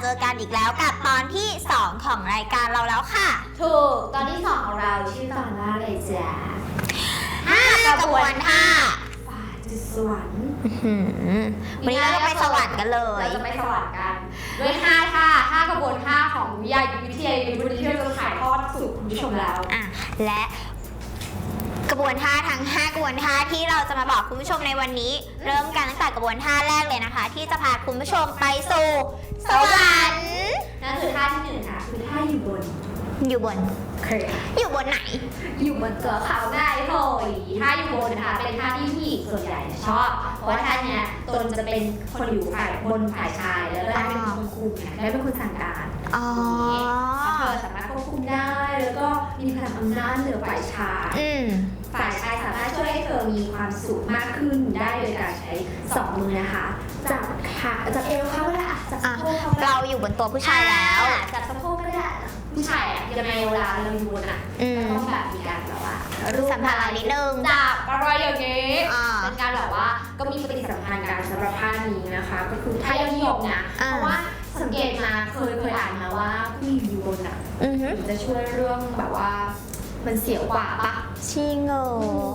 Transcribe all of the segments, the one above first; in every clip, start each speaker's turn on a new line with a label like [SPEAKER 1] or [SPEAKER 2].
[SPEAKER 1] เจ
[SPEAKER 2] อกันอีกแล้วกับตอนที่ 2 ของรายการเราแล้วค่ะ
[SPEAKER 1] ถูกตอนที่สองของเราชื่อตอนว่าอะไรจ๊ะ
[SPEAKER 2] ห้ากระบวนห้า
[SPEAKER 1] ฝ่าจุดสวรรค์
[SPEAKER 2] วันนี้เราจะไปสวรรค์กันเลย
[SPEAKER 1] เราจะไปสวรรค์กันด้วยห้าท่าห้ากระบวนท่าของวิทยายุทธวิทยายุทธที่เราจะถ่ายทอดสู่คุณผู้ชมแล้ว
[SPEAKER 2] อะและ บวนท่าทั้ง 5 กระบวนท่าที่เราจะมาบอกคุณผู้ชมในวันนี้ เริ่มกันตั้งแต่กระบวนท่าแรกเลยนะคะ ที่จะพาคุณผู้ชมไปสู่สวรรค์
[SPEAKER 1] นั่นคือท่าที่หนึ่งค่ะคือท่าอยู่บน
[SPEAKER 2] อยู่บน
[SPEAKER 1] เคย
[SPEAKER 2] อยู่บนไหน
[SPEAKER 1] อยู่บนตัวเขาได้โหยท่าอยู่บนนะคะเป็นท่าที่ผู้หญิงส่วนใหญ่เนี่ยชอบ เพราะว่าท่าเนี้ยตนจะเป็นคนอยู่ฝ่ายบนฝ่ายชาย แล้วก็ได้เป็นคนคุมค่ะได้เป็นคนสั่งการ
[SPEAKER 2] อ๋อ
[SPEAKER 1] เธอสามารถควบคุมได้แล้วก็มีพลังอำนาจเหนือฝ่ายชาย
[SPEAKER 2] อืม
[SPEAKER 1] ฝ่ายชายสามารถช่วยให้เธอมีความสุขมากขึ้นได้โดยการใช้สองมือนะคะ จับขาจับเอวเขาก็ได้อะจับสะโพกเขาก็ได้
[SPEAKER 2] เราอยู่บนตัวผู้ชายแล้ว
[SPEAKER 1] อ่าจับสะโพกก็ได้ผู้ชายอะยังไงเวลาเราอยู่บนอะ
[SPEAKER 2] อืม
[SPEAKER 1] ก็ต้องแบบมีการแบบว่ารูป
[SPEAKER 2] สัมผัสเรานิดนึง
[SPEAKER 1] จับอะไรอย่างงี้
[SPEAKER 2] อ่า
[SPEAKER 1] เป็นการแบบว่าก็มีปฏิสัมพันธ์กันสำหรับท่านี้นะคะ ก็คือท่ายอดนิยมนะ
[SPEAKER 2] อ่า
[SPEAKER 1] เพราะว่าสังเกตมาเคยเคยอ่านมาว่าผู้หญิงอยู่บนอะ
[SPEAKER 2] อือหือ
[SPEAKER 1] มันจะช่วยเรื่องแบบว่า มันเสียวกว่าปะ
[SPEAKER 2] ชิงเหรอ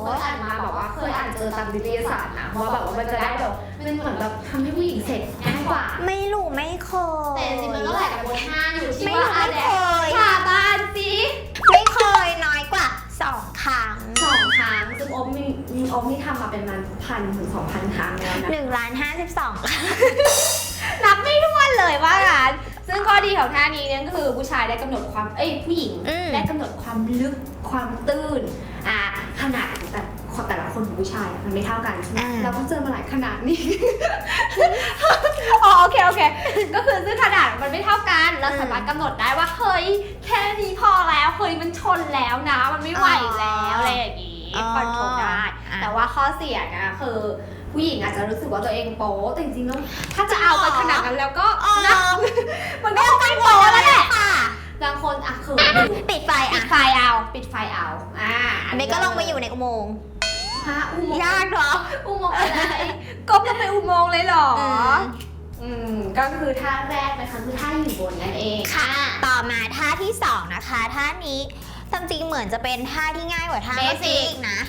[SPEAKER 1] เคยอ่านมาแบบว่าเคยอ่านเจอตามวิทยาศาสตร์นะว่าแบบว่ามันจะได้แบบมันเหมือนแบบทำให้ผู้หญิงเสร็จง่ายกว่า
[SPEAKER 2] ไม่รู้ไม่เคย
[SPEAKER 1] แต่จริงๆมันก็หลายกับบนห้าอยู่ที่
[SPEAKER 2] ไม่
[SPEAKER 1] ว่า
[SPEAKER 2] รู้
[SPEAKER 1] อะ
[SPEAKER 2] ไม่
[SPEAKER 1] ไร
[SPEAKER 2] เคย
[SPEAKER 1] สาบานสิ
[SPEAKER 2] ไม่เคยน้อยกว่าสองครั้ง
[SPEAKER 1] สองครั้งซึ่งโอมมีมีโอมนี่ทำมาเป็นมันพันถึงสองพันครั้งแล้วนะ
[SPEAKER 2] หนึ่งล้านห้าสิบสองครั้ง
[SPEAKER 1] นับไม่ถ้วนเลยว่างั้น ซึ่งข้อดีของท่านี้เนี่ยก็คือผู้ชายได้กำหนดความเอ้ยผู้หญิง
[SPEAKER 2] อืม
[SPEAKER 1] ได้กำหนดความลึกความตื้นอ่าขนาดของแต่ของแต่ละคนของผู้ชายอะมันไม่เท่ากันใช่ไหม
[SPEAKER 2] อ่า
[SPEAKER 1] เราก็เจอมาหลายขนาดนี่อ๋อโอเคโอเค ก็คือซึ่งขนาดมันไม่เท่ากันเราสามารถกำหนดได้ว่าเฮ้ยแค่นี้พอแล้วเฮ้ยมันชนแล้วนะ มันไม่ไหวแล้วอะไรอย่างงี้คอนโทรลได้ แต่ว่าข้อเสียนะคือ ผู้หญิงอาจจะรู้สึกว่าตัวเองโป๊แต่จริงๆแล้วถ้าจะเอาไปขนาดนั้นแล้วก็
[SPEAKER 2] อ๋อ
[SPEAKER 1] นะมันก็ไม่โป๊แล้วแหละ
[SPEAKER 2] ค่ะ
[SPEAKER 1] บางคนอะเขินอยู่
[SPEAKER 2] ปิดไฟ
[SPEAKER 1] ปิ
[SPEAKER 2] อะ
[SPEAKER 1] ดไฟเอาปิดไฟเอาอ่า
[SPEAKER 2] เบกก็ลงไปอยู่ในอุโมงค์
[SPEAKER 1] ฮะอุโมงค์
[SPEAKER 2] ยากเหรอ
[SPEAKER 1] อุโมงค์อะไรก้มลงไปอุโมงค์เลยเหรอ
[SPEAKER 2] อืม
[SPEAKER 1] อืมก็คือท่าแรกนะคะคือท่าอยู่บนนั่นเอง
[SPEAKER 2] ค่ะ ต่อมาท่าที่สองนะคะท่านี้ตามจริงเหมือนจะเป็นท่าที่ง่ายกว่าท่าเมื่อกี้อีกนะ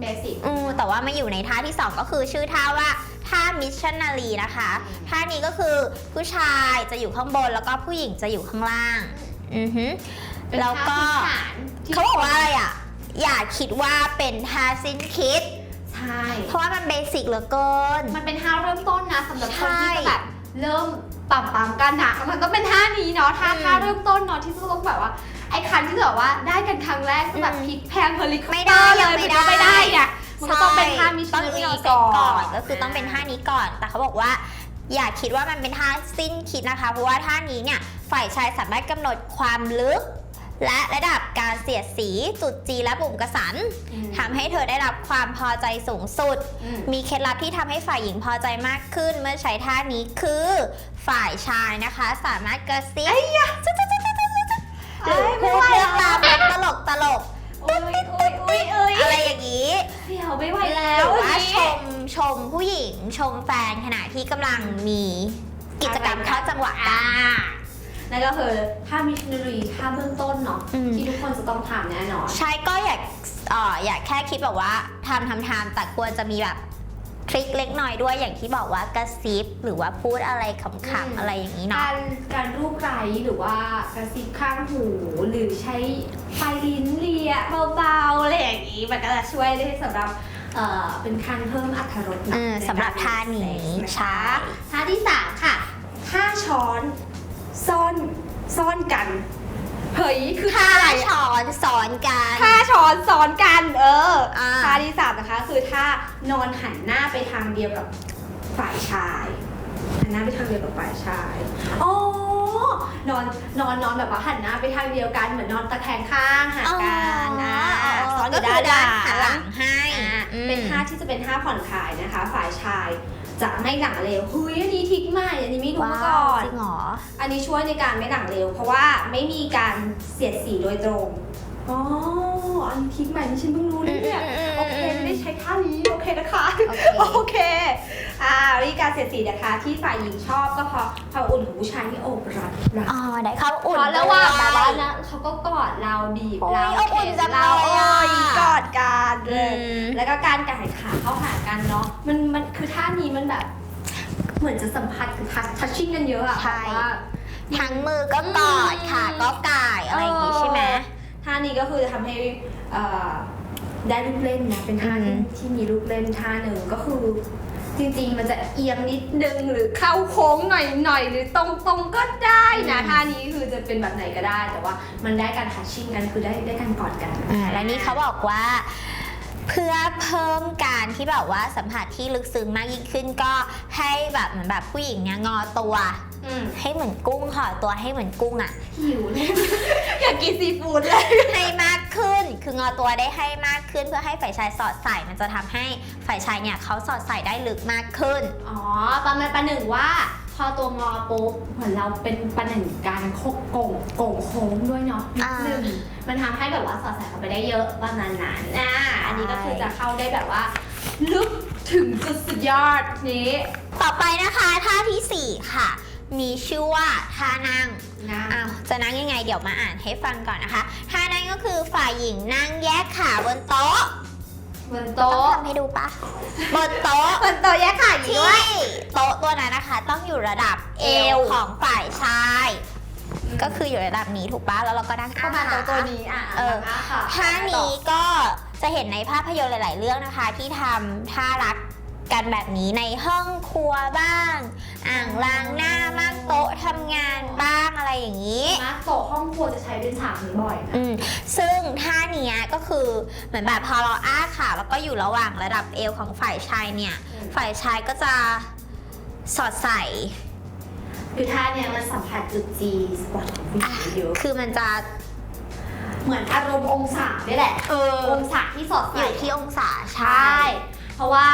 [SPEAKER 1] เบสิก
[SPEAKER 2] อืมแต่ว่ามาอยู่ในท่าที่ 2 ก็คือชื่อท่าว่าท่ามิชชันนารีนะคะ ท่านี้ก็คือผู้ชายจะอยู่ข้างบนแล้วก็ผู้หญิงจะอยู่ข้างล่าง อือฮึ
[SPEAKER 1] เป็น
[SPEAKER 2] แล้วก็
[SPEAKER 1] ท่าพื้นฐานที่
[SPEAKER 2] เขาบอกว่าอะไรอะ อย่าคิดว่าเป็นท่าสิ้นคิด
[SPEAKER 1] ใช่
[SPEAKER 2] เพราะว่ามันเบสิกเหลือเกิน
[SPEAKER 1] มันเป็นท่าเริ่มต้นนะสำหรับคน
[SPEAKER 2] ใช่
[SPEAKER 1] ที่จะแบบเริ่มปั๊มปั๊มกันนะมันก็เป็นท่านี้เนาะท่า
[SPEAKER 2] อืม
[SPEAKER 1] ท่าเริ่มต้นเนาะที่จะต้องแบบว่า ไอ้คันที่แบบว่าได้กันครั้งแรกก็แบบ
[SPEAKER 2] อืม
[SPEAKER 1] พลิกแพงเฮลิคอป
[SPEAKER 2] ไม่
[SPEAKER 1] เต
[SPEAKER 2] ได้
[SPEAKER 1] อร์เล
[SPEAKER 2] ยัง
[SPEAKER 1] ย
[SPEAKER 2] ไม่
[SPEAKER 1] มันก็ไม่
[SPEAKER 2] ได้
[SPEAKER 1] ได้อะมันก็ต้องเป็นท่ามิช
[SPEAKER 2] ต้
[SPEAKER 1] ชั
[SPEAKER 2] อนง
[SPEAKER 1] นา
[SPEAKER 2] อิ
[SPEAKER 1] รี
[SPEAKER 2] นเซ
[SPEAKER 1] ก่
[SPEAKER 2] น
[SPEAKER 1] อน
[SPEAKER 2] ก่อนก็คือต้องเป็นท่านี้ก่อน แต่เขาบอกว่าอย่าคิดว่ามันเป็นท่าสิ้นคิดนะคะ เพราะว่าท่านี้เนี่ยฝ่ายชายสามารถกำหนดความลึก และระดับการเสียดสีจุดจีและปุ่มกระสัน
[SPEAKER 1] อืม
[SPEAKER 2] ทำให้เธอได้รับความพอใจสูงสุด
[SPEAKER 1] อืม
[SPEAKER 2] มีเคล็ดลับที่ทำให้ฝ่ายหญิงพอใจมากขึ้น เมื่อใช้ท่านี้คือฝ่ายชายนะคะ สามารถกระซิบหรือ พูดเรื่องราวแบบตลกตลก
[SPEAKER 1] อุ้ยอุ้ยอุ้ยอุ้ย
[SPEAKER 2] ๆอะไรอย่างนี้
[SPEAKER 1] เดี๋ยวไม่ไหว
[SPEAKER 2] ห
[SPEAKER 1] แล้
[SPEAKER 2] รื
[SPEAKER 1] ว
[SPEAKER 2] อว่า
[SPEAKER 1] อย่าง
[SPEAKER 2] ช
[SPEAKER 1] นี้
[SPEAKER 2] มชมผู้หญิงชมแฟนขณะที่กำลังมีกิจกรรมเข้าจังหวะกั
[SPEAKER 1] อ่านนั่นก็คือท่ามิชชันนารีท่าเบื้องต้นเนาะ
[SPEAKER 2] อืม
[SPEAKER 1] ที่ทุกคนจะต้องทำแน่นอน
[SPEAKER 2] ใช่ก็อยากเอ่ออยากแค่คิดแบบว่าทำทำทำแต่ควรจะมีแบบ ทริคเล็กน้อยด้วยอย่างที่บอกว่ากระซิบหรือว่าพูดอะไรข
[SPEAKER 1] อืมำ
[SPEAKER 2] ๆอะไรอย่างนี้เนาะ
[SPEAKER 1] การการรูปไร้หรือว่ากระซิบข้างหูหรือใช้ปลายลิ้นเลียเบาๆอะไรอย่างนี้มันก็จะช่วยได้สำหรับเอ่อเป็นการเพิ่มอรรถรสเนอะ
[SPEAKER 2] เออ
[SPEAKER 1] ใน
[SPEAKER 2] สำหรับ
[SPEAKER 1] ก
[SPEAKER 2] ท่านี้
[SPEAKER 1] เซ็กซ์
[SPEAKER 2] ใช่
[SPEAKER 1] นะคะท่าที่สามค่ะท่าช้อนซ่อนซ่อนกัน เฮ้ยคือท่า
[SPEAKER 2] ท่า
[SPEAKER 1] อะไรอะ
[SPEAKER 2] ช้อนสอนกัน
[SPEAKER 1] ท่าช้อนซ้อนกันเออ
[SPEAKER 2] อ่า
[SPEAKER 1] ท่าที่สามนะคะ คือท่านอนหันหน้าไปทางเดียวกับฝ่ายชายหันหน้าไปทางเดียวกับฝ่ายชายอ๋อนอนนอนนอนแบบว่าหันหน้าไปทางเดียวกันเหมือนนอนตะแคงข้างหากันนะซ้อนอ
[SPEAKER 2] ก็
[SPEAKER 1] ยู่
[SPEAKER 2] คื
[SPEAKER 1] ด้า
[SPEAKER 2] อน
[SPEAKER 1] ห
[SPEAKER 2] ด้านหันห
[SPEAKER 1] ลั
[SPEAKER 2] ลั
[SPEAKER 1] ง
[SPEAKER 2] งให้
[SPEAKER 1] อ่า
[SPEAKER 2] อืม
[SPEAKER 1] เป็นท่าที่จะเป็นท่าผ่อนคลายนะคะ ฝ่ายชาย จะไม่หนังเร็วเฮ้ยอันนี้ทิกใหม่อันนี้ไม่รู้มาก่อน
[SPEAKER 2] จริงเหรอ
[SPEAKER 1] อันนี้ช่วยในการไม่หนังเร็ว เพราะว่าไม่มีการเสียดสีโดยตรง อ๋อ อันนี้ทิกใหม่ที่ฉันเพิ่งรู้เลยเนี่ย
[SPEAKER 2] อืม
[SPEAKER 1] โอเคไม่ได้ใช้ท่านี้ โอเคนะคะ
[SPEAKER 2] โอเค
[SPEAKER 1] โอเค อ่าวิธีการเสียดสีนะคะ ที่ฝ่ายหญิงชอบก็เพราะความอุ่นของผู้ชายที่โอบรัดรัก
[SPEAKER 2] อ๋อได้เข้า
[SPEAKER 1] พ
[SPEAKER 2] อุ่น
[SPEAKER 1] อระหว่างแบบว่า
[SPEAKER 2] ได้
[SPEAKER 1] นะเขาก็กอดเราบีบ
[SPEAKER 2] โอ้ย
[SPEAKER 1] เรา
[SPEAKER 2] อบอุ่น
[SPEAKER 1] เข็น
[SPEAKER 2] จัง
[SPEAKER 1] เรา
[SPEAKER 2] เลย
[SPEAKER 1] โอ้
[SPEAKER 2] อะ
[SPEAKER 1] ยก แล้วก็การก่ายขาเข้าหากันเนาะมันมันคือท่านี้มันแบบ เหมือนจะสัมผัสคือทัชทัชชิ่งกันเยอะอะ
[SPEAKER 2] ใช่
[SPEAKER 1] แบบว่า
[SPEAKER 2] ทั้งมือก็กอด
[SPEAKER 1] อืม
[SPEAKER 2] ขาก็ก่ายอะไรอย่างงี้ใช่ไหม
[SPEAKER 1] ท่านี้ก็คือทำให้เอ่อได้ลูกเล่นนะเป็นท่าที่
[SPEAKER 2] อืม
[SPEAKER 1] ที่มีลูกเล่นท่าหนึ่งก็คือ จริงๆมันจะเอียงนิดนึงหรือเข้าโค้งหน่อยๆหรือตรงๆก็ได้นะท่านี้คือจะเป็นแบบไหนก็ได้ แต่ว่ามันได้การทัชชิ่งกันคือได้ได้การกอดกัน
[SPEAKER 2] อ่าและนี่เขาบอกว่า เพื่อเพิ่มการที่แบบว่าสัมผัสที่ลึกซึ้งมากยิ่งขึ้นก็ให้แบบเหมือนแบบผู้หญิงเนี่ยงอตัว
[SPEAKER 1] อืม
[SPEAKER 2] ให้เหมือนกุ้งห่อตัวให้เหมือนกุ้งอะ
[SPEAKER 1] หิวเลย อยากกินซีฟู้ดเลย
[SPEAKER 2] ให้มากขึ้น คืองอตัวได้ให้มากขึ้น เพื่อให้ฝ่ายชายสอดใส่มันจะทำให้ฝ่ายชายเนี่ยเขาสอดใส่ได้ลึกมากขึ้น
[SPEAKER 1] อ๋อประมาณประหนึ่งว่าพอตัวงอปุ๊บเหมือนเราเป็นประหนึ่งการโคกโก่งโก่งโค้งด้วยเนาะนิดนึง มันทำให้แบบว่าสอดใส่เข้าไปได้เยอะประมาณนั้นอ่าอันนี้ก็คือจะเข้าได้แบบว่าลึกถึงจุดสุดยอดนี้
[SPEAKER 2] ต่อไปนะคะท่าที่4 ค่ะ มีชื่อว่าท่านั่ง
[SPEAKER 1] นะ
[SPEAKER 2] อ้าวจะนั่งยังไงเดี๋ยวมาอ่านให้ฟังก่อนนะคะ ท่านั่งก็คือฝ่ายหญิงนั่งแยกขาบนโต๊ะ
[SPEAKER 1] บน
[SPEAKER 2] ต้อง
[SPEAKER 1] โต๊ะ
[SPEAKER 2] ทำให้ดูปะบนโต๊ะ
[SPEAKER 1] บนโต๊ะแยกขาอย่างนี้
[SPEAKER 2] ที่
[SPEAKER 1] ด้วย
[SPEAKER 2] โต๊ะตัวนั้นนะคะ ต้องอยู่ระดับเอ
[SPEAKER 1] เอ
[SPEAKER 2] ว
[SPEAKER 1] ว
[SPEAKER 2] ของฝ่ายชาย ก็คืออยู่ระดับนี้ถูกปะแล้วเราก็นั่ง
[SPEAKER 1] ประมาณ
[SPEAKER 2] อ้า
[SPEAKER 1] โต๊ะ
[SPEAKER 2] ขา
[SPEAKER 1] ตัวนี้อะ
[SPEAKER 2] เออ
[SPEAKER 1] อะค่ะ
[SPEAKER 2] ท่านี้ก็จะเห็นในภาพยนตร์หลาย ๆ เรื่องนะคะ ที่ทำท่ารักกันแบบนี้ในห้องครัวบ้าง อ่างล้างหน้าบ้างโต๊ะทำงานบ้างอะไรอย่างนี้
[SPEAKER 1] นะโต๊ะห้องครัวจะใช้เป็นฉากนี้บ่อยนะ
[SPEAKER 2] อืมซึ่งท่าเนี้ยก็คือเหมือนแบบพอเราอ้าขาแล้วก็อยู่ระหว่างระดับเอวของฝ่ายชายเนี่ย
[SPEAKER 1] อืม
[SPEAKER 2] ฝ่ายชายก็จะสอดใส่
[SPEAKER 1] คือท่าเนี้ยมันสัมผัสจุดจีสปอตของผู้หญิงได้เยอะ
[SPEAKER 2] คือมันจะ
[SPEAKER 1] เหมือนอารมณ์องศาด้วยแหละ
[SPEAKER 2] เออ
[SPEAKER 1] องศาที่สอด
[SPEAKER 2] อ
[SPEAKER 1] ใส่
[SPEAKER 2] ยู่ที่องศา
[SPEAKER 1] ใช่เพราะว่า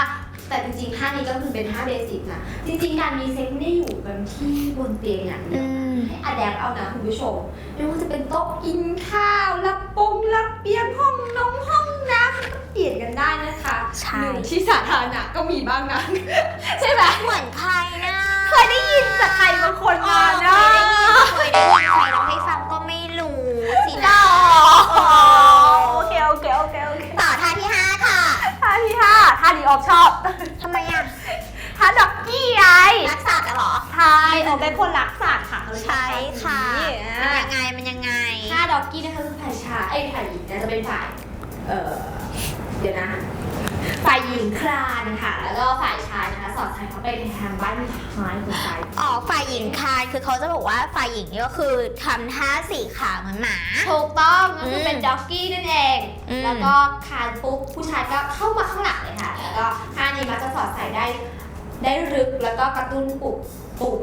[SPEAKER 1] แต่จริงๆท่านี้ก็คือเป็นท่าเบสิกนะจริงๆการมีเซ็กไม่ได้อยู่กันที่บนเตียงอย่างเดี
[SPEAKER 2] อื
[SPEAKER 1] ยว
[SPEAKER 2] ม
[SPEAKER 1] ให้อะแดปเอานะคุณผู้ชมไม่ว่าจะเป็นโต๊ะกินข้าว รับปงรับเบียงห้องน้องห้องน้ำก็เปลี่ยนกันได้นะคะ
[SPEAKER 2] ใช่
[SPEAKER 1] หรือที่สาธารณะก็มีบ้างนะ ใช่ไหม
[SPEAKER 2] เหมือนใครนะ
[SPEAKER 1] เคยได้ยินจากใครบางคนมานะ
[SPEAKER 2] เคยได้ยินเคยได้ยินใครเราให้ฟังก็ไม่รู้สินะ
[SPEAKER 1] โอเคโอเคโอเคโอเค
[SPEAKER 2] ต่อท่าที่5ค่ะ
[SPEAKER 1] ท่าที่ห้าท่านี้ออกชอบ
[SPEAKER 2] ทำไมอะ
[SPEAKER 1] ท่าด็อกกี้ไง
[SPEAKER 2] รักษาจะเหรอ
[SPEAKER 1] ใช่โอเป็นคนรักสัตว์ค่ะเขาเลย
[SPEAKER 2] ใช่ค่ะ
[SPEAKER 1] นี่
[SPEAKER 2] มัน
[SPEAKER 1] อะ
[SPEAKER 2] ยังไงมันยังไง
[SPEAKER 1] ท่าด็อกกี้นะคะคือฝ่ายชายไอ้ยฝ่ายหญิงนะจะเป็นฝ่าย เอ่อเดี๋ยวนะ ฝ่ายหญิงคลานค่ะ แล้วก็ฝ่ายชายนะคะ สอดใส่เข้าไปในทางบ้านท้ายของซ้าย
[SPEAKER 2] อ๋อฝ่ายหญิงคานคือเขาจะบอกว่าฝ่ายหญิงนี่ก็คือทำท่าสี่ขาเหมือนหมา
[SPEAKER 1] ถูกต้องก็คืออ
[SPEAKER 2] ม
[SPEAKER 1] เป็นด็อกกี้นั่นเอง
[SPEAKER 2] อืม
[SPEAKER 1] แล้วก็คานปุ๊บผู้ชายก็เข้ามาข้างหลังเลยค่ะ แล้วก็ท่านี้มักจะสอดใส่ได้ ได้ลึกแล้วก็กระตุ้นปุ่มปุ่ม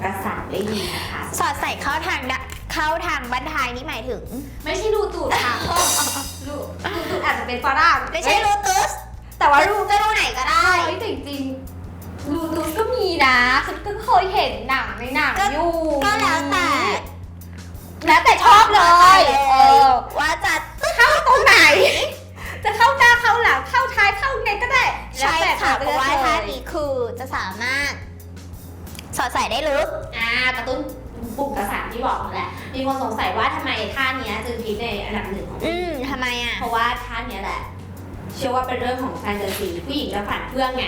[SPEAKER 1] ประสาทได้ดีนะคะ
[SPEAKER 2] สอดใส่เข้าทางดะเข้าทางบันทายนี่หมายถึง
[SPEAKER 1] ไม่ใช่รูตูดค่ะรูรูตูดอาจจะเป็นฝรั่ง
[SPEAKER 2] ไม่ใช่รูตุส
[SPEAKER 1] แต่ว่ารู
[SPEAKER 2] จะรูไหนก็ได้
[SPEAKER 1] เฮ้ยแต่จริงๆรูตูดก็มีนะฉันก็เคยเห็นหนังในหนัง
[SPEAKER 2] ก็
[SPEAKER 1] อยู่
[SPEAKER 2] ก็แล้วแต่
[SPEAKER 1] แล้วแต่ชอบเลยเออ
[SPEAKER 2] ว่าจะ
[SPEAKER 1] เข้าตรงไหน จะเข้าหน้าเข้าหลังเข้าท้ายเข้าไงก็ได้
[SPEAKER 2] ใช่
[SPEAKER 1] แล้วแต่
[SPEAKER 2] ค่ะ
[SPEAKER 1] เธ
[SPEAKER 2] เพ
[SPEAKER 1] อ
[SPEAKER 2] ราะว่า
[SPEAKER 1] ลย
[SPEAKER 2] ท่านี้คือจะสามารถ สอดใส่ได้ลึก
[SPEAKER 1] อ่ากระตุ้นปุ่มประสาทที่บอกแหละ มีคนสงสัยว่าทำไมท่าเนี้ยจึงคิดในอันดับหนึ่งของ
[SPEAKER 2] อืมทำไมอะ
[SPEAKER 1] เพราะว่าท่าเนี้ยแหละ เชื่อว่าเป็นเรื่องของแฟนตาซีผู้หญิงจะฝันเพื่องไง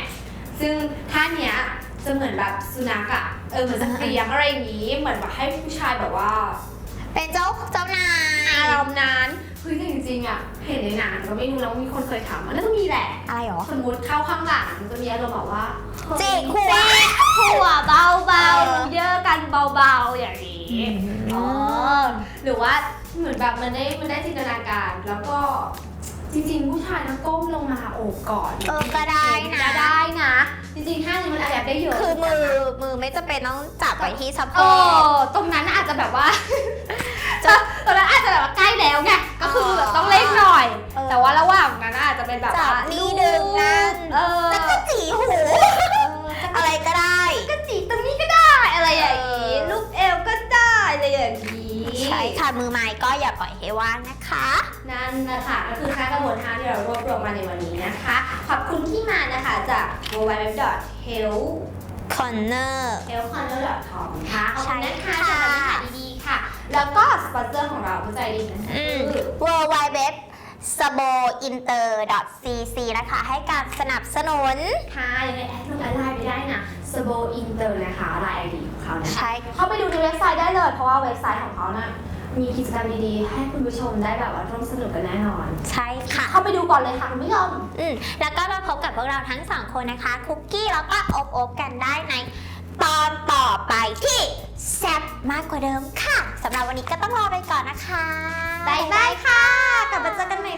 [SPEAKER 1] ซึ่งท่าเนี้ยจะเหมือนแบบสุนัขอะเออเหมือนจะเกลียงอะไรอย่างงี้ เหมือนแบบให้ผู้ชายแบบว่า
[SPEAKER 2] เป็นเจ้าเจ้านาย
[SPEAKER 1] อารมณ์นั้นเฮ้ยแต่จริงๆอะเห็นในหนังก็ไม่รู้แล้วว่ามีคนเคยถามมันน่าจะมีแหละ
[SPEAKER 2] อะไรหรอ
[SPEAKER 1] สมมติเข้าข้างหลังมันจะมีอารมณ์แบบว่า
[SPEAKER 2] จิกหัว
[SPEAKER 1] หัวเบา
[SPEAKER 2] เออ
[SPEAKER 1] ๆเยอะกันเบาๆอย่างนี้อ๋อหรือว่าเหมือนแบบมันได้มันได้จินตนาการแล้วก็ จริงๆ ผู้ชายนะก้มลงมาโอบกอด
[SPEAKER 2] เออก็ได้นะ
[SPEAKER 1] ก็ได้นะ จริงๆท่านี้มันอาจจะได้เยอะ
[SPEAKER 2] คือมือมือไม่จำเป็นต้องจับไว้ที่สะโพ
[SPEAKER 1] เอกอตรงนั้นอาจจะแบบว่า
[SPEAKER 2] จะ
[SPEAKER 1] ตรงนั้นอาจจะแบบว่าใกล้แล้วไงก็คือแบบต้องเล่นหน่อย
[SPEAKER 2] เออ
[SPEAKER 1] แต่ว่าระหว่างนั้นอาจจะเป็นแบบ
[SPEAKER 2] จั
[SPEAKER 1] ว่า
[SPEAKER 2] บนี่ดึงนั่น
[SPEAKER 1] เออ
[SPEAKER 2] แล้วก็จีหู อะไรก็ได้
[SPEAKER 1] ก็จีบตรงนี้ก็ได้อะไรอย่างนี้
[SPEAKER 2] เออ
[SPEAKER 1] ลูกเอวก็ได้อะไรอย่างนี้
[SPEAKER 2] ใช่ค่ะมือไม้ก็อย่าปล่อยให้ว่างนะคะ
[SPEAKER 1] นั่นนะคะก็คือค่ากระบวนท่าที่เรารวบรวมมาในวันนี้นะคะ ขอบคุณที่มานะคะจาก www.health
[SPEAKER 2] corner
[SPEAKER 1] healthcorner.com ค่ะขอบคุณนะคะ
[SPEAKER 2] ใช่
[SPEAKER 1] สำหรับ
[SPEAKER 2] ค่ะ
[SPEAKER 1] เนื้อหาดีๆค่ะ แล้วก็สปอนเซอร์ของเราเข้าใจดีนะ
[SPEAKER 2] อืม
[SPEAKER 1] คือ
[SPEAKER 2] w w w s s b o i n t e r cc นะคะ ให้การสนับสนุน
[SPEAKER 1] ค่ะยังไงแอดลงไลน์ไปได้นะ s b o Inter นะคะไลน์ไอดีของเขานะคะ
[SPEAKER 2] ใช่
[SPEAKER 1] เข้าไปดูในเว็บไซต์ได้เลย เพราะว่าเว็บไซต์ของเขาน่ะมีกิจกรรมดีๆ ให้คุณผู้ชมได้แบบว่าร่วมสนุกกันแน่นอน
[SPEAKER 2] ใช่ค่ะ
[SPEAKER 1] เข้าไปดูก่อนเลยค่ะคุณผู้ชม
[SPEAKER 2] อืมแล้วก็มาพบกับพวกเราทั้งสองคนนะคะ คุกกี้แล้วก็อบอบกันได้ใน ตอนต่อไปที่แซ่บมากกว่าเดิมค่ะสำหรับวันนี้ก็ต้องรอไปก่อนนะคะ
[SPEAKER 1] บ๊ายบายค่ะ กลับมาเจอกันใหม่